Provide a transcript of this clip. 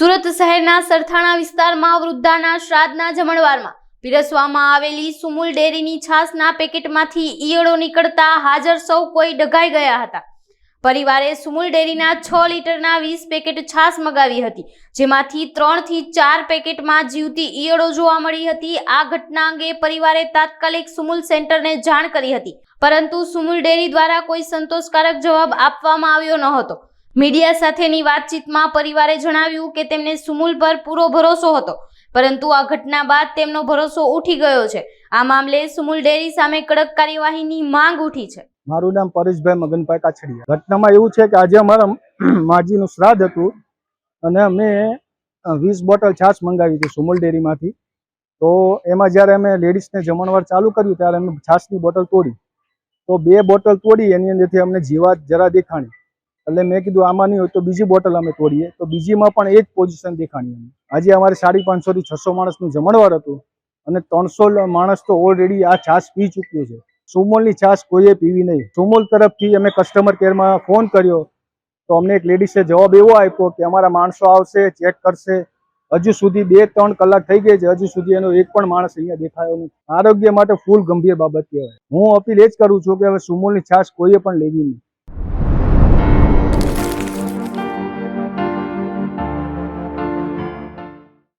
સુરત શહેરના સરથાણા વિસ્તારમાં વૃદ્ધાના શ્રાદ્ધના જમણવારમાં પીરસવામાં આવેલી સુમુલ ડેરીની છાસના પેકેટમાંથી ઈયળો નીકળતા હાજર સૌ કોઈ ડઘાઈ ગયા હતા. પરિવારે સુમુલ ડેરીના છ લીટરના વીસ પેકેટ છાસ મગાવી હતી, જેમાંથી ત્રણથી ચાર પેકેટમાં જીવતી ઈયળો જોવા મળી હતી. આ ઘટના અંગે પરિવારે તાત્કાલિક સુમુલ સેન્ટરને જાણ કરી હતી, પરંતુ સુમુલ ડેરી દ્વારા કોઈ સંતોષકારક જવાબ આપવામાં આવ્યો ન હતો મીડિયા સાથેની વાતચીતમાં પરિવારે જણાવ્યું કે તેમને સુમુલ પર પૂરો ભરોસો હતો, પરંતુ આ ઘટના બાદ તેમનો ભરોસો ઉઠી ગયો છે. આ મામલે સુમુલ ડેરી સામે કડક કાર્યવાહીની માંગ ઉઠી છે. મારું નામ પરેશભાઈ મગનભાઈ કાછડિયા. ઘટનામાં એવું છે કે આજે અમારા માજીનું શ્રાદ્ધ હતું અને અમે વીસ બોટલ છાશ મંગાવી હતી સુમુલ ડેરીમાંથી. તો એમાં જ્યારે અમે લેડીઝને જમણવાર ચાલુ કર્યું ત્યારે અમે છાશની બોટલ તોડી. તો બે બોટલ તોડી, એની અંદરથી અમને જીવાત જરા દેખાણી. એટલે મેં કીધું આમાં નહીં હોય તો બીજી બોટલ અમે તોડીએ. તો બીજીમાં પણ એ જ પોઝિશન દેખાણી અમે આજે અમારે સાડી પાંચસોથી છસો માણસનું જમણવાર હતું અને ત્રણસો માણસ તો ઓલરેડી આ છાશ પી ચૂક્યો છે. સુમોલની છાશ કોઈએ પીવી નહીં. સુમોલ તરફથી અમે કસ્ટમર કેરમાં ફોન કર્યો. તો અમને એક લેડીસે જવાબ એવો આપ્યો કે, અમારા માણસો આવશે ચેક કરશે. હજુ સુધી બે ત્રણ કલાક થઈ ગઈ છે, હજુ સુધી એનો એક પણ માણસ અહીંયા દેખાયો નથી આરોગ્ય માટે ફૂલ ગંભીર બાબત કહેવાય. હું અપીલ એ જ કરું છું કે હવે સુમોલની છાશ કોઈએ પણ લેવી નહીં.